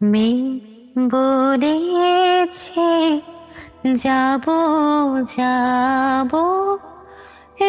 মেয়ে বলেছে যাব যাব।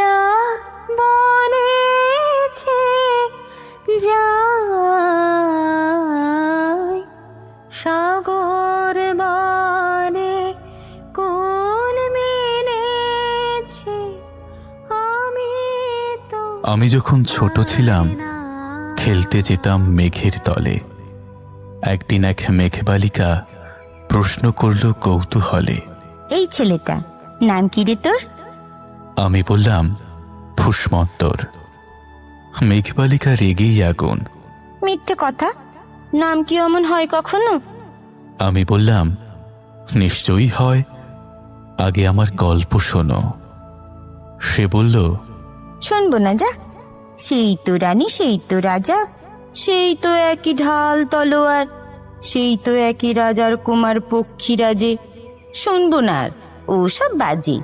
রাত বলেছে যাই। সাগর মানে কোন মিলেছে, আমি তো আমি যখন ছোট ছিলাম, খেলতে যেতাম মেঘের তলে। একদিন এক মেঘবালিকা প্রশ্ন করল কৌতূহলে। এই ছেলেটা নাম কি রে তোর? আমি বললাম ফুসমন্তর মেঘবালিকা রেগেই আগুন। মিথ্যে কথা? নাম কি অমন হয় কখনো? আমি বললাম নিশ্চয়ই হয়। আগে আমার গল্প শোনো। সে বলল শুনব না যা। সেই তো রানী সেই তো রাজা। সেই তো একই ঢাল তলোয়ার সেই তো একই রাজার কুমার পক্ষীরাজে। শুনব না আর সব বাজে।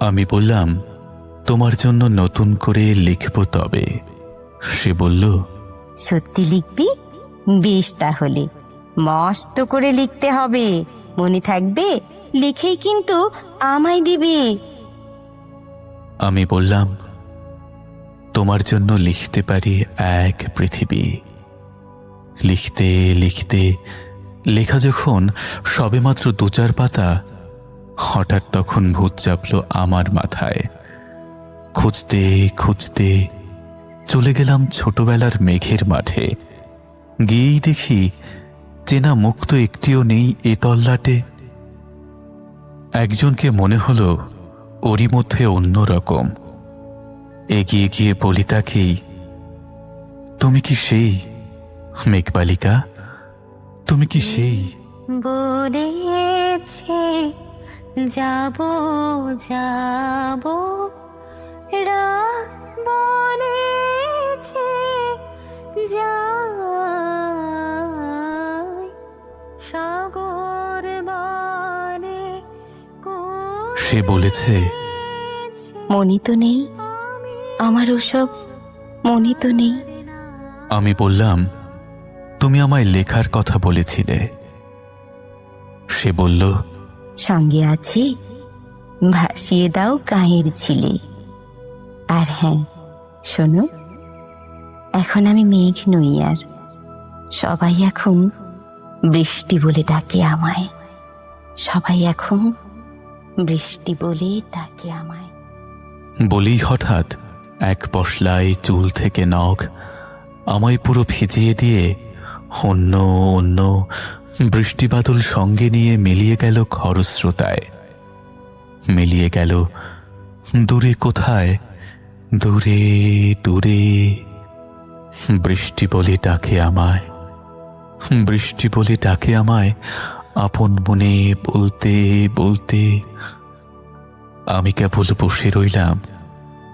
আমি বললাম তোমার জন্য নতুন করে লিখব তবে। সে বলল সত্যি লিখবি? বেশ তাহলে মস্ত করে লিখতে হবে। মনে থাকবে লিখেই কিন্তু আমায় দিবে। আমি বললাম তোমার জন্য লিখতে পারি এক পৃথিবী। লিখতে লিখতে, লেখা যখন সবেমাত্র দু চার পাতা, হঠাৎ তখন ভূত চাপল আমার মাথায়। খুঁজতে খুঁজতে চলে গেলাম ছোটবেলার মেঘের মাঠে। গিয়েই দেখি চেনা মুখ তো একটিও নেই এ তল্লাটে। একজনকে মনে হলো ওরই মধ্যে অন্য রকম এগিয়ে গিয়ে বলি তাকেই তুমি কি সেই মেঘবালিকা? তুমি কি সেই? বলেছে যাব যাব। বলেছে যাই সাগর সে বলেছে মনি তো নেই। আমার ওসব মনে তো নেই। আমি বললাম তুমি আমায় লেখার কথা বলেছিলে। সে বলল সঙ্গে আছে ভাসিয়ে দাও গায়ের ছিলে। আর হ্যাঁ শোনো এখন আমি মেঘ নই আর সবাই এখন বৃষ্টি বলে ডাকে আমায়। সবাই এখন বৃষ্টি বলে ডাকে আমায়। বলেই হঠাৎ এক পশলায় চুল থেকে নখ আমায় পুরো ভিজিয়ে দিয়ে অন্য অন্য বৃষ্টিবাদল সঙ্গে নিয়ে মিলিয়ে গেল খরস্রোতায়। মিলিয়ে গেল দূরে কোথায়? দূরে দূরে। বৃষ্টি বলে ডাকে আমায়। বৃষ্টি বলে ডাকে আমায় আপন মনে বলতে বলতে। আমি কেবল বসে রইলাম।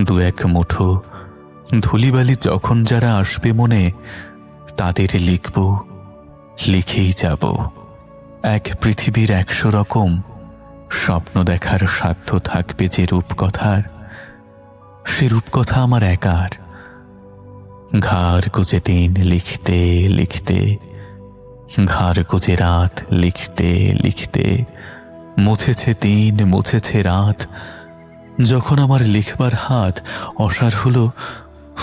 দু এক মুঠো ধুলিবালি যখন যারা আসবে মনে, তাদের লিখব, লিখেই যাব। এক পৃথিবীর একশো রকম স্বপ্ন দেখার সাধ্য থাকবে যে রূপকথার। সে রূপকথা আমার একার। ঘাড় কুচে দিন লিখতে লিখতে, ঘাড় কুচে রাত লিখতে লিখতে। মুছেছে দিন, মুছেছে রাত যখন আমার লিখবার হাত অসার হলো,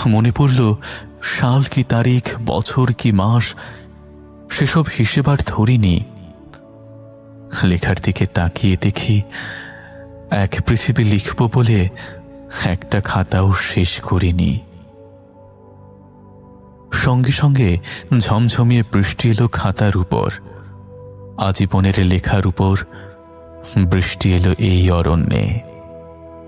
মনে পড়ল, সাল কি তারিখ, বছর কি মাস, সেসব হিসেব আর ধরিনি। লেখার দিকে তাকিয়ে দেখি, এক পৃথিবী লিখব বলে একটা খাতাও শেষ করিনি। সঙ্গে সঙ্গে ঝমঝমিয়ে বৃষ্টি এলো খাতার উপর। আজীবনের লেখার উপর বৃষ্টি এলো এই অরণ্যে।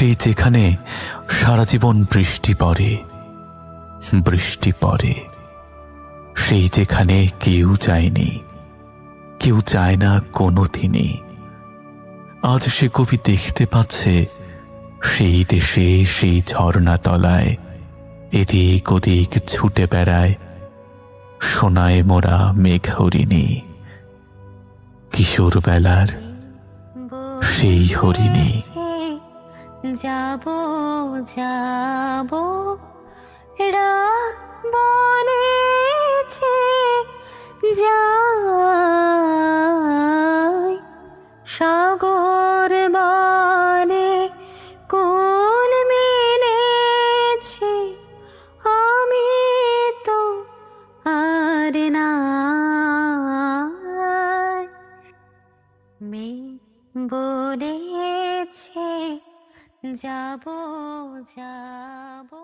সেই যেখানে সারা জীবন বৃষ্টি পড়ে। বৃষ্টি পড়ে। সেই যেখানে কেউ যায়নি। কেউ চায় না কোনো দিনই আজ সে কবি দেখতে পাচ্ছে, সেই দেশে সেই ঝর্ণা তলায় এদিক ওদিক ছুটে বেড়ায়, সোনায় মোরা মেঘ হরিণী কিশোর বেলার সেই হরিণী। যাব যাব। রাত বনেছে যাই 加不加不